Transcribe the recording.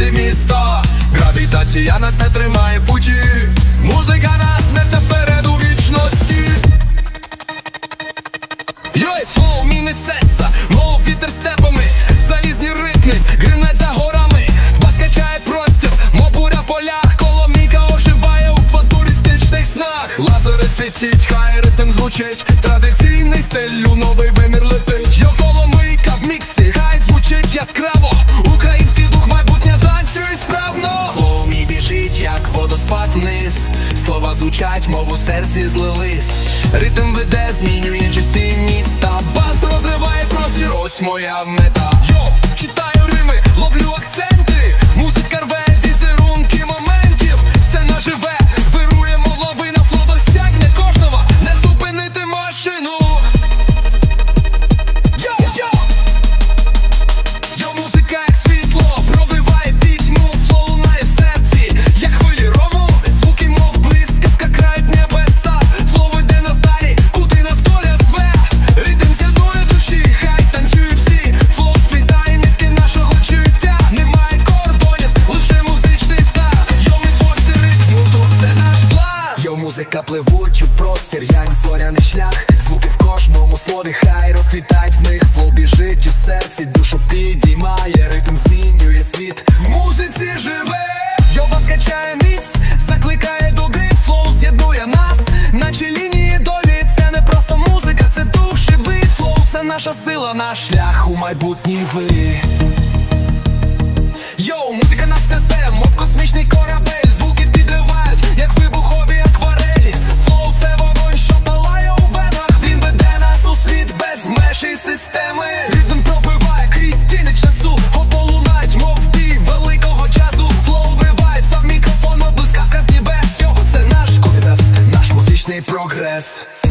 серці міста, гравітація нас не тримає. звучать, мову серці злились. Ритм веде, змінює часі міста. Бас розриває простір, ось моя мета. лірика пливуть у простір, як зоряний шлях, звуки в кожному слові, хай розквітають в них. Флоу біжить у серці, душу підіймає, ритм змінює світ. В музиці живе, йоба скачає міць, закликає до гри, флоу з'єднує нас, наче лінії долі, це не просто музика, це дух живий, флоу, це наша сила, наш шлях у майбутній ви научный прогресс.